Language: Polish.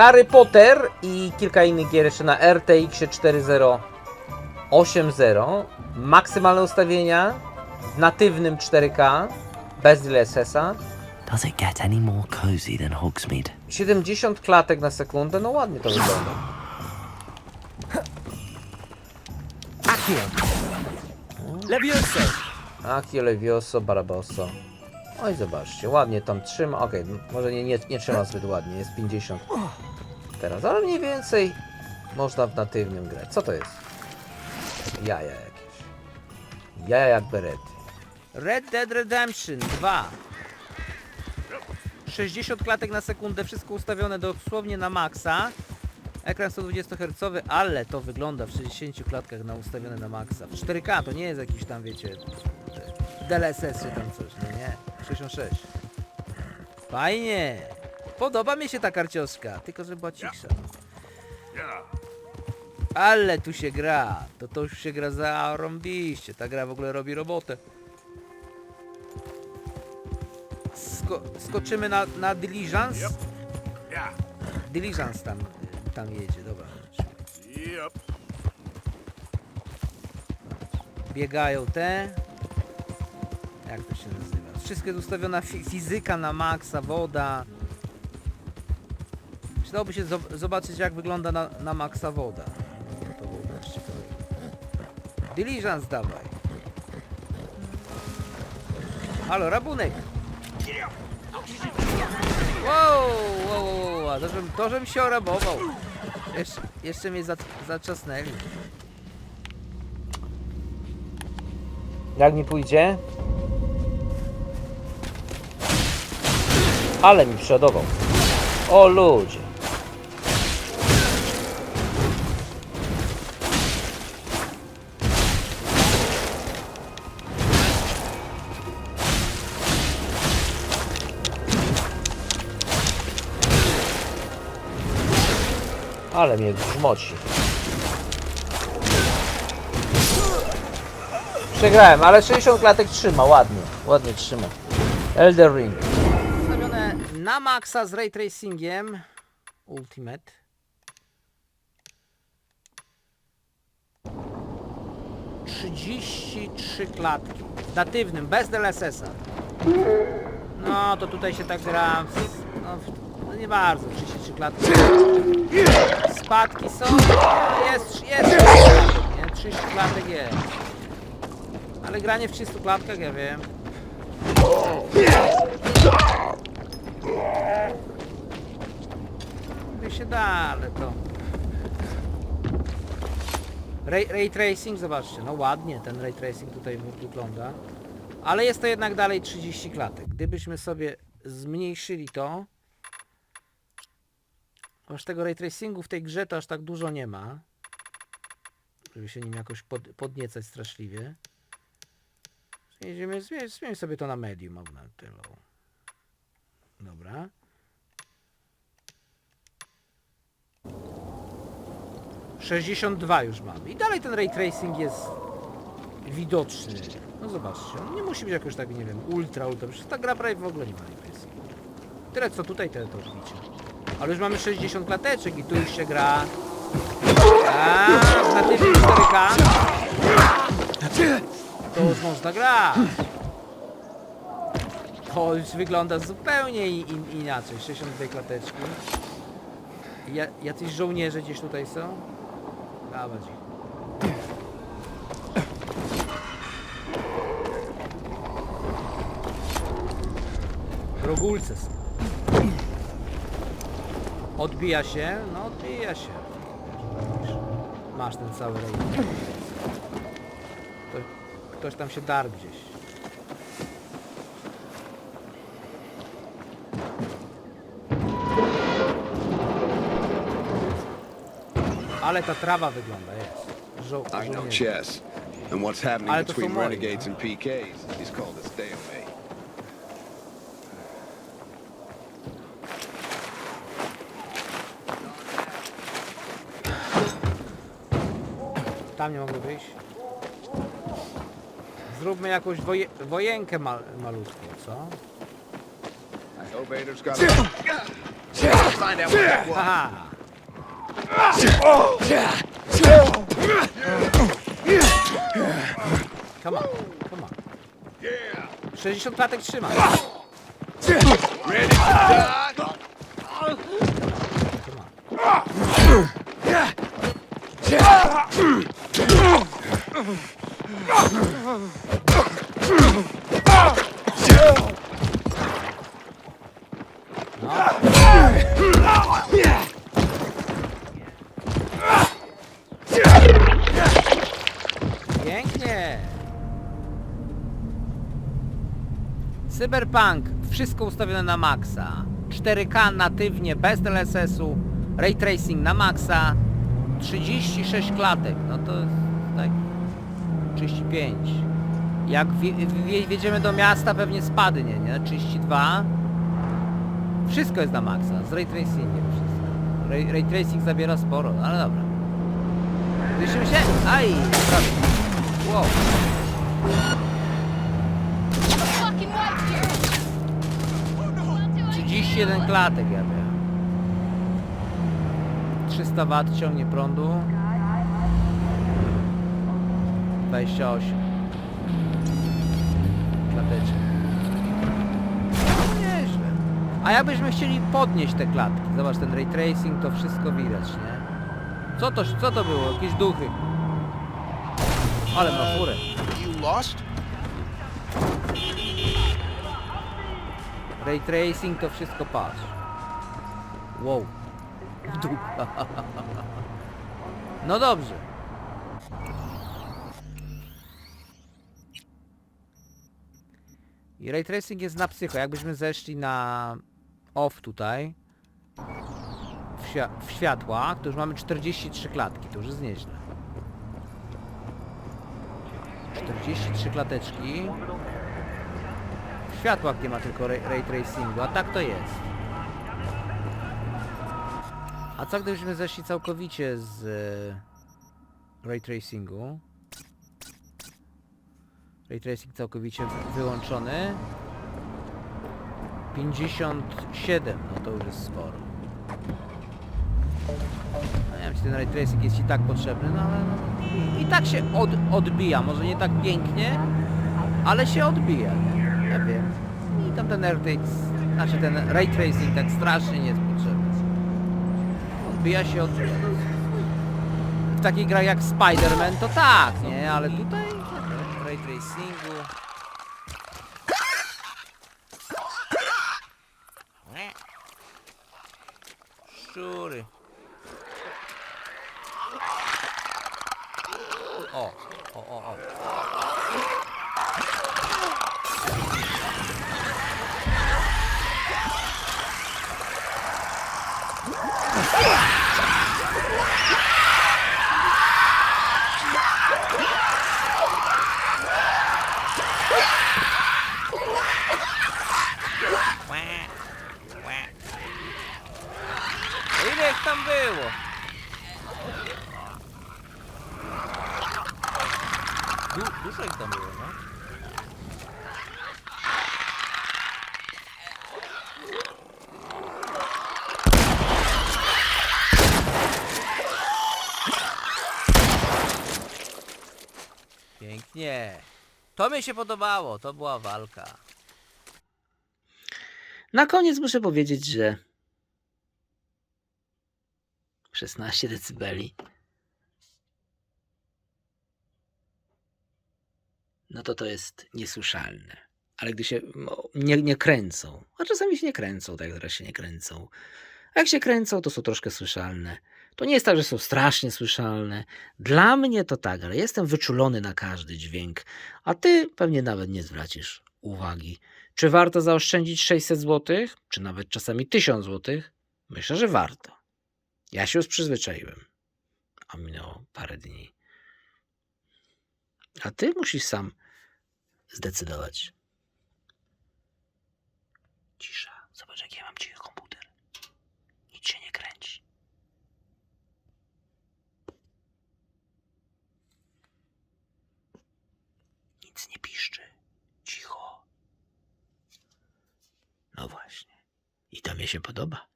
Harry Potter i kilka innych gier jeszcze na RTX 4080. Maksymalne ustawienia w natywnym 4K bez DLSS-a. Does it get any more cozy than Hogsmeade? 70 klatek na sekundę, no ładnie to wygląda. Accio. Levioso. Accio, Levioso, Barboso. Oj, zobaczcie, ładnie tam trzyma. Okej, może nie, nie, nie trzyma zbyt ładnie, jest 50 teraz, ale mniej więcej można w natywnym grać. Co to jest? Jaja jakieś. Jaja jak berety. Red Dead Redemption 2. 60 klatek na sekundę, wszystko ustawione dosłownie na maksa. Ekran 120 Hz, ale to wygląda w 60 klatkach na ustawione na maksa. W 4K to nie jest jakiś tam, wiecie, DLSS czy tam coś, no nie. 66. Fajnie. Podoba mi się ta karcioszka, tylko żeby była cisza. Ale tu się gra. To to już się gra zarąbiście. Ta gra w ogóle robi robotę. Sko skoczymy na, na Diligence? Diligence tam, tam jedzie, dobra. Biegają te. Jak to się nazywa? Wszystko jest ustawiona fi fizyka na maksa, woda. Przydałoby się zob- zobaczyć jak wygląda na, na maksa woda. To. Diligence dawaj. Halo, rabunek! Wow, wow, wow, wow, to żebym, to żebym się orabował. Jeszcze, jeszcze mnie za, zaczasnęli. Jak mi pójdzie? Ale mi przodował. O ludzie. Ale mnie grzmoci. Przegrałem, ale 60 klatek trzyma, ładnie. Ładnie trzyma. Elder Ring. Ustawione na maksa z ray tracingiem. Ultimate. Trzydzieści trzy klatki. W natywnym, bez DLSS-a. No to tutaj się tak gra. no nie bardzo, 33 klatki. Spadki są. Jest, jest 30 klatek, nie? 30 klatek jest. Ale granie w 300 klatkach, ja wiem. By się da, ale to... Ray, ray tracing, zobaczcie, no ładnie ten ray tracing tutaj wy- wygląda. Ale jest to jednak dalej 30 klatek. Gdybyśmy sobie zmniejszyli to... Aż tego ray tracingu w tej grze to aż tak dużo nie ma. Żeby się nim jakoś pod, podniecać straszliwie. Zmienimy, zmień sobie to na medium, na tylu. Dobra. Sześćdziesiąt dwa już mamy. I dalej ten ray tracing jest widoczny. No zobaczcie, on nie musi być jakoś tak, nie wiem, ultra, ultra. Przecież ta gra prawie w ogóle nie ma ray tracingu. Tyle co tutaj, tyle to odbicie. Ale już mamy 60 klateczek i tu już się gra. A, w natywnym 4K. To już można grać. To już wygląda zupełnie in, inaczej. 62 klateczki. Ja, jacyś żołnierze gdzieś tutaj są? Dawać ich. Rogulce są. Odbija się? No odbija się. Masz ten cały rejestr. Ktoś, ktoś tam się darł gdzieś. Ale ta trawa wygląda, jest. Żo I know chess. And what's happening between moi, renegades no. and PKs Tam nie mogę wyjść. Zróbmy jakąś woje, wojenkę mal, malutką, co? Ader's got find out what that was. Aha! Come on, come on. 60 klatek trzyma. Come on. Pięknie! Cyberpunk, wszystko ustawione na maksa. 4K natywnie, bez DLSS-u, ray tracing na maksa, 36 klatek, no to 35. Jak wje- wje- wjedziemy do miasta pewnie spadnie, nie? 32. Wszystko jest na maksa, z ray tracingiem wszystko. Ray, ray tracing zabiera sporo, no ale dobra. Słyszymy się? Aj! prawie. Wow. fucking white here! 31 klatek ja miałem. 300 W ciągnie prądu. 28 klateczek. No Nieźle. A jakbyśmy chcieli podnieść te klatki, zobacz ten ray tracing, to wszystko widać, nie? Co to, co to było? Jakieś duchy. Ale ma furę. Ray tracing to wszystko patrz. Wow. W dół. No dobrze. I ray tracing jest na psycho. Jakbyśmy zeszli na off tutaj w, świa w światła, to już mamy 43 klatki. To już jest nieźle. 43 klateczki. W światłach nie ma tylko ray, ray tracingu, a tak to jest. A co gdybyśmy zeszli całkowicie z e, ray tracingu? Ray tracing całkowicie wy- wyłączony. 57, no to już jest sporo. No nie wiem, czy ten ray tracing jest ci tak potrzebny, no ale no, i, i tak się od, odbija, może nie tak pięknie, ale się odbija, nie? Ja wiem. I tam ten RTX, znaczy ten ray tracing tak strasznie nie jest potrzebny. Odbija się od... W takiej grach jak Spider-Man to tak, nie? Ale tutaj ray tracingu... Nie. Szczury. O, o, ich tam było? Du dużo ich tam było, no. Pięknie. To mi się podobało, to była walka. Na koniec muszę powiedzieć, że 16 decybeli. No to to jest niesłyszalne. Ale gdy się no, nie, nie kręcą, a czasami się nie kręcą, tak jak teraz się nie kręcą. A jak się kręcą, to są troszkę słyszalne. To nie jest tak, że są strasznie słyszalne. Dla mnie to tak, ale jestem wyczulony na każdy dźwięk, a ty pewnie nawet nie zwracisz uwagi. Czy warto zaoszczędzić 600 zł, czy nawet czasami 1000 zł? Myślę, że warto. Ja się już przyzwyczaiłem. A minęło parę dni. A ty musisz sam zdecydować. Cisza. Zobacz, jak ja mam cichy komputer. Nic się nie kręci. Nic nie piszczy. Cicho. No właśnie. I to mi się podoba.